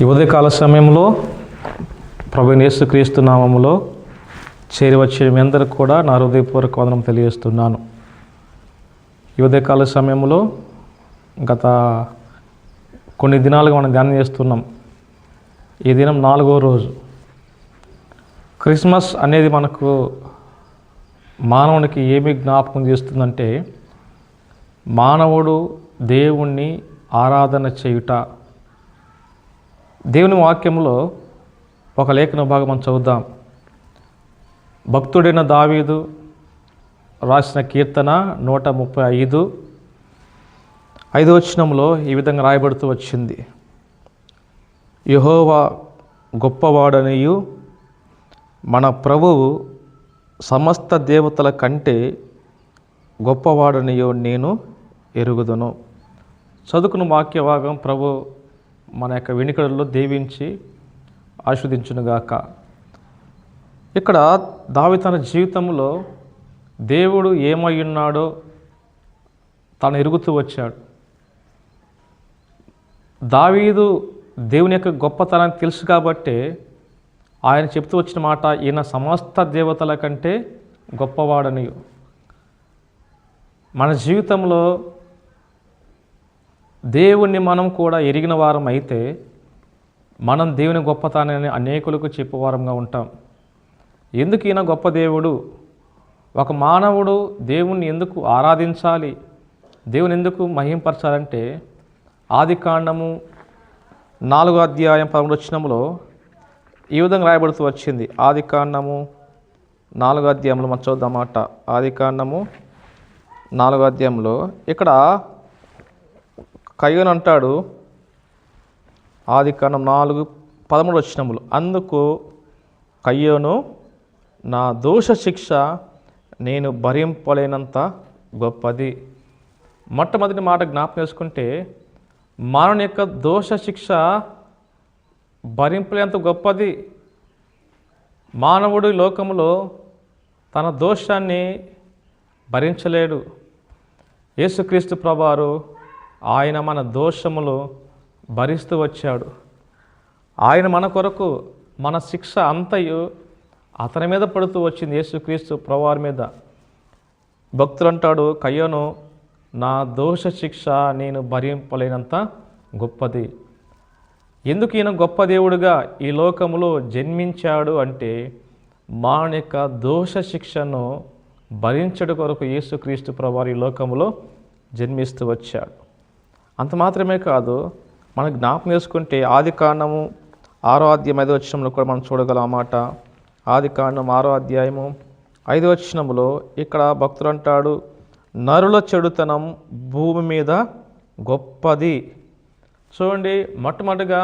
ఈ ఉదయకాల సమయంలో ప్రభు యేసుక్రీస్తు నామములో చేరివచ్చిన మీ అందరికి కూడా నా హృదయపూర్వక వందనం తెలియజేస్తున్నాను. ఈ ఉదయకాల సమయంలో గత కొన్ని దినాలుగా మనం ధ్యానం చేస్తున్నాం. ఈ దినం నాలుగో రోజు. క్రిస్మస్ అనేది మనకు మానవునికి ఏమి జ్ఞాపకం చేస్తుందంటే మానవుడు దేవుణ్ణి ఆరాధన చేయుట. దేవుని వాక్యంలో ఒక లేఖన భాగం మనం చదువుదాం. భక్తుడైన దావీదు రాసిన కీర్తన నూట ముప్పై ఐదు ఐదో వచనంలో ఈ విధంగా రాయబడుతూ వచ్చింది. యహోవా గొప్పవాడనియు మన ప్రభువు సమస్త దేవతల కంటే గొప్పవాడనియో నేను ఎరుగుదును. చదువుకున్న వాక్య భాగం ప్రభు మన యొక్క వెనుకలలో దీవించి ఆస్వాదించునుగాక ఇక్కడ దావి తన జీవితంలో దేవుడు ఏమై ఉన్నాడో తను ఎరుగుతూ వచ్చాడు. దావీదు దేవుని యొక్క గొప్పతనాన్ని తెలుసు కాబట్టి ఆయన చెప్తూ వచ్చిన మాట ఈయన సమస్త దేవతల కంటే గొప్పవాడని మన జీవితంలో దేవుణ్ణి మనం కూడా ఎరిగిన వారం అయితే మనం దేవుని గొప్పతనాన్ని అనేకులకు చెప్పేవారంగా ఉంటాం. ఎందుకు ఈయన గొప్ప దేవుడు? ఒక మానవుడు దేవుణ్ణి ఎందుకు ఆరాధించాలి? దేవుని ఎందుకు మహింపరచాలంటే ఆది కాండము నాలుగో అధ్యాయం పదమూడు వచ్చినంలో ఈ విధంగా రాయబడుతూ వచ్చింది. ఆది కాండము నాలుగో అధ్యాయంలో మనం చూద్దామాట ఆది కాండము నాలుగో అధ్యాయంలో ఇక్కడ కయ్యను అంటాడు ఆది కాండం నాలుగు పదమూడు వచ్చినములు అందుకు కయ్యోను నా దోష శిక్ష నేను భరింపలేనంత గొప్పది. మొట్టమొదటి మాట జ్ఞాపకం చేసుకుంటే మానవుని యొక్క దోష శిక్ష భరింపలేంత గొప్పది. మానవుడు లోకంలో తన దోషాన్ని భరించలేడు. యేసుక్రీస్తు ప్రభారు ఆయన మన దోషములు భరిస్తూ వచ్చాడు. ఆయన మన కొరకు మన శిక్ష అంతయు అతని మీద పడుతూ వచ్చింది యేసుక్రీస్తు ప్రవారి మీద. భక్తులు అంటాడు కయ్యను నా దోష శిక్ష నేను భరింపలేనంత గొప్పది. ఎందుకు ఈయన గొప్ప దేవుడుగా ఈ లోకములో జన్మించాడు అంటే మానవ యొక్క దోష శిక్షను భరించడు కొరకు యేసుక్రీస్తు ప్రవారి ఈ లోకములో జన్మిస్తూ వచ్చాడు. అంత మాత్రమే కాదు మనం జ్ఞాపకం చేసుకుంటే ఆది కాండము ఆరో అధ్యాయం ఐదో వచ్చినంలో కూడా మనం చూడగలం అన్నమాట ఆది కాండం ఆరో అధ్యాయము ఐదో వచ్చినంలో ఇక్కడ భక్తుడు అంటాడు నరుల చెడుతనం భూమి మీద గొప్పది. చూడండి మొట్టమొదటిగా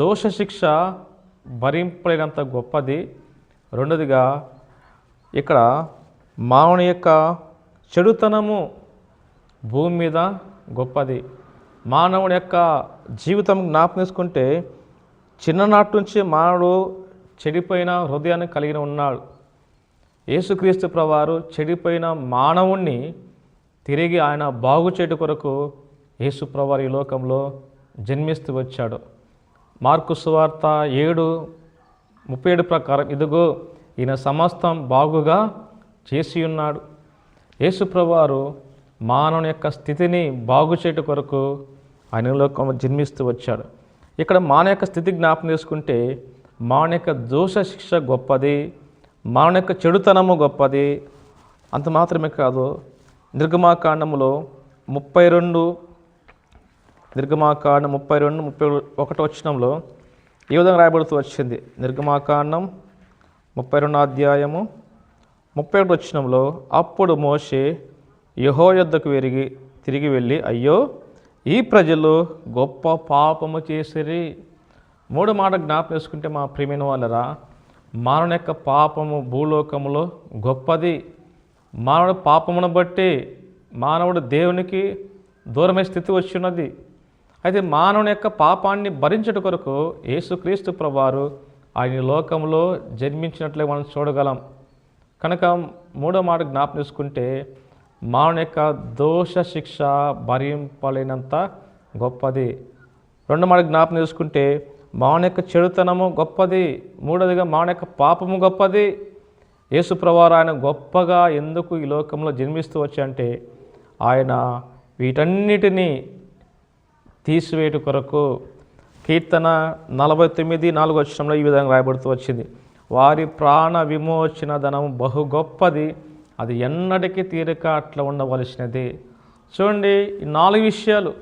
దోష శిక్ష భరింపలేనంత గొప్పది. రెండోదిగా ఇక్కడ మానవుని యొక్క చెడుతనము భూమి మీద గొప్పది. మానవుని యొక్క జీవితం జ్ఞాపకం చేసుకుంటే చిన్ననాటి నుంచి మానవుడు చెడిపోయిన హృదయాన్ని కలిగిన ఉన్నాడు. యేసుక్రీస్తు ప్రవారు చెడిపోయిన మానవుణ్ణి తిరిగి ఆయన బాగు చేయట కొరకు యేసు ప్రవారు ఈ లోకంలో జన్మిస్తూ వచ్చాడు. మార్కు సువార్త ఏడు ముప్పై ఏడు ప్రకారం ఇదిగో ఈయన సమస్తం బాగుగా చేసి ఉన్నాడు యేసు మానవుని యొక్క స్థితిని బాగు చేయటం కొరకు ఆయన జన్మిస్తూ వచ్చాడు. ఇక్కడ మానవ యొక్క స్థితి జ్ఞాపకం చేసుకుంటే మానవ యొక్క దోష శిక్ష గొప్పది మానవ యొక్క చెడుతనము గొప్పది. అంత మాత్రమే కాదు నిర్గమాకాండములో ముప్పై రెండు నిర్గమాకాండం ముప్పై రెండు ముప్పై ఒకటో వచ్చినంలో ఈ విధంగా రాయబడుతూ వచ్చింది. నిర్గమాకాండం ముప్పై రెండు అధ్యాయము ముప్పై ఒకటి వచ్చినంలో అప్పుడు మోషే యహో యొద్దకు విరిగి తిరిగి వెళ్ళి అయ్యో ఈ ప్రజలు గొప్ప పాపము చేసిరి. మూడు మాట జ్ఞాపేసుకుంటే మా ప్రియమైన వాళ్ళరా మానవుని యొక్క పాపము భూలోకములో గొప్పది. మానవుడు పాపమును బట్టి మానవుడు దేవునికి దూరమే స్థితి వచ్చినది అయితే మానవుని యొక్క పాపాన్ని భరించట కొరకు యేసుక్రీస్తు ప్రభువారు ఆయన లోకంలో జన్మించినట్లే మనం చూడగలం. కనుక మూడో మాట జ్ఞాపం చేసుకుంటే మానవుని యొక్క దోష శిక్ష భరింపలేనంత గొప్పది. రెండు మాట జ్ఞాపం చేసుకుంటే మానవ యొక్క చెడుతనము గొప్పది మూడవదిగా మానవ యొక్క పాపము గొప్పది. యేసుప్రవారు ఆయన గొప్పగా ఎందుకు ఈ లోకంలో జన్మిస్తూ వచ్చాయంటే ఆయన వీటన్నిటినీ తీసివేటు కొరకు కీర్తన నలభై తొమ్మిది నాలుగు వచ్చంలో ఈ విధంగా రాయబడుతూ వచ్చింది. వారి ప్రాణ విమోచన ధనం బహు గొప్పది. అది ఎన్నటికీ తీరిక అట్లా ఉండవలసినది. చూడండి ఈ నాలుగు విషయాలు.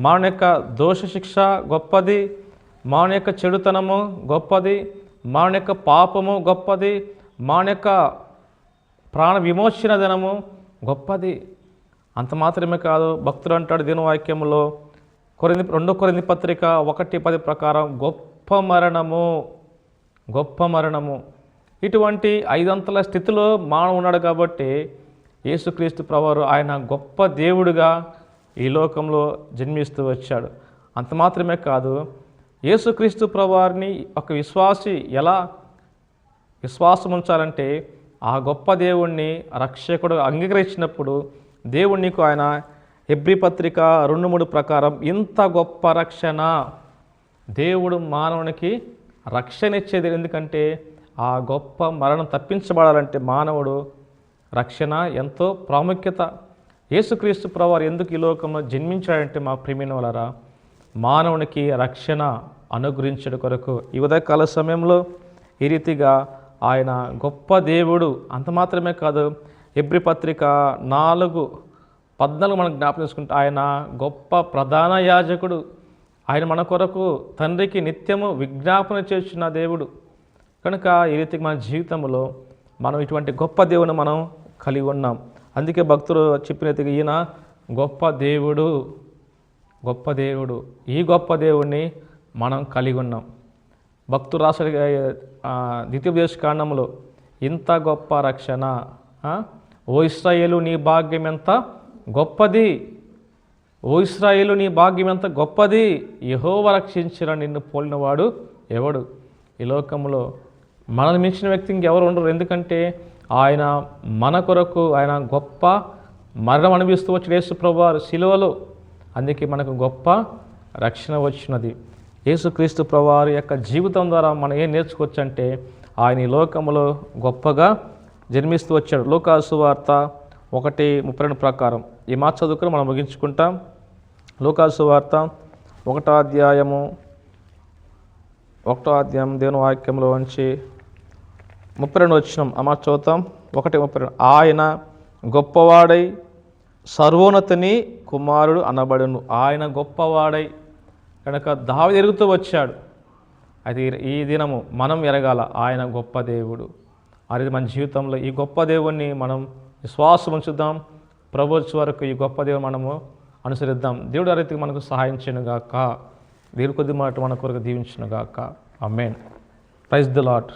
మాన యొక్క దోష శిక్ష గొప్పది మాన యొక్క చెడుతనము గొప్పది మాన యొక్క పాపము గొప్పది మాన యొక్క ప్రాణ విమోచన దినము గొప్పది. అంత మాత్రమే కాదు భక్తుడు అంటాడు దినవాక్యంలో కొరింది రెండో కొరింది పత్రిక ఒకటి పది ప్రకారం గొప్ప మరణము గొప్ప మరణము. ఇటువంటి ఐదంతల స్థితిలో మానవ ఉన్నాడు కాబట్టి యేసుక్రీస్తు ప్రవారు ఆయన గొప్ప దేవుడిగా ఈ లోకంలో జన్మిస్తూ వచ్చాడు. అంత మాత్రమే కాదు యేసుక్రీస్తు ప్రభువారిని ఒక విశ్వాసి ఎలా విశ్వాసం ఉంచాలంటే ఆ గొప్ప దేవుణ్ణి రక్షకుడు అంగీకరించినప్పుడు దేవుణ్ణికు ఆయన ఎబ్రి పత్రిక రెండు మూడు ప్రకారం ఇంత గొప్ప రక్షణ దేవుడు మానవునికి రక్షణ ఇచ్చేది. ఎందుకంటే ఆ గొప్ప మరణం తప్పించబడాలంటే మానవుడు రక్షణ ఎంతో ప్రాముఖ్యత. యేసుక్రీస్తు ప్రభువారు ఎందుకు ఈ లోకంలో జన్మించాడంటే మా ప్రియమైన వాళ్ళరా మానవునికి రక్షణ అనుగ్రహించడం కొరకు ఈ ఉదయకాల సమయంలో ఈ రీతిగా ఆయన గొప్ప దేవుడు అంత మాత్రమే కాదు ఎబ్రి పత్రిక నాలుగు పద్నాలుగు మనం జ్ఞాపకం చేసుకుంటే ఆయన గొప్ప ప్రధాన యాజకుడు. ఆయన మన కొరకు తండ్రికి నిత్యము విజ్ఞాపన చేసిన దేవుడు. కనుక ఈ రీతికి మన జీవితంలో మనం ఇటువంటి గొప్ప దేవుని మనం కలిగి ఉన్నాం. అందుకే భక్తులు చెప్పిన ఈయన గొప్ప దేవుడు గొప్ప దేవుడు. ఈ గొప్ప దేవుణ్ణి మనం కలిగి ఉన్నాం. భక్తుడు రాసిన ద్వితీయోపదేశ కాండంలో ఇంత గొప్ప రక్షణ ఓ ఇస్రాయేలు నీ భాగ్యం ఎంత గొప్పది? ఓ ఇస్రాయేలు నీ భాగ్యం ఎంత గొప్పది? యహోవ రక్షించిన నిన్ను పోలినవాడు ఎవడు? ఈ లోకంలో మనల్ని మించిన వ్యక్తి ఇంకెవరు ఉండరు. ఎందుకంటే ఆయన మన కొరకు ఆయన గొప్ప మరణం అనిపిస్తూ వచ్చిన యేసు వారు శిలువలో అందుకే మనకు గొప్ప రక్షణ వచ్చినది. యేసుక్రీస్తు ప్రభువారి యొక్క జీవితం ద్వారా మనం ఏం నేర్చుకోవచ్చు అంటే ఆయన ఈ లోకంలో గొప్పగా జన్మిస్తూ వచ్చాడు. లోకాసు వార్త ఒకటి ముప్పై రెండు ప్రకారం. ఈ మాట చదువుకుని మనం ముగించుకుంటాం. లోకాసు వార్త ఒకటో అధ్యాయము ఒకటో అధ్యాయం దేవుని వాక్యంలో ఉంచి ముప్పై రెండు వచ్చినాం. అమ్మ చూద్దాం ఒకటి ముప్పై రెండు. ఆయన గొప్పవాడై సర్వోన్నతిని కుమారుడు అనబడును. ఆయన గొప్పవాడై కనుక దావి ఎరుగుతూ వచ్చాడు. అది ఈ దినము మనం ఎరగాల ఆయన గొప్ప దేవుడు. అది మన జీవితంలో ఈ గొప్ప దేవుణ్ణి మనం విశ్వాసం ఉంచుదాం ప్రభుత్వ వరకు ఈ గొప్ప దేవుడు మనము అనుసరిద్దాం. దేవుడు ఆ రీతికి మనకు సహాయం గాక. దేవుడి కొద్ది మాట మన కొరకు దీవించునుగాక అమ్మేన్ ప్రైజ్ ద లాట్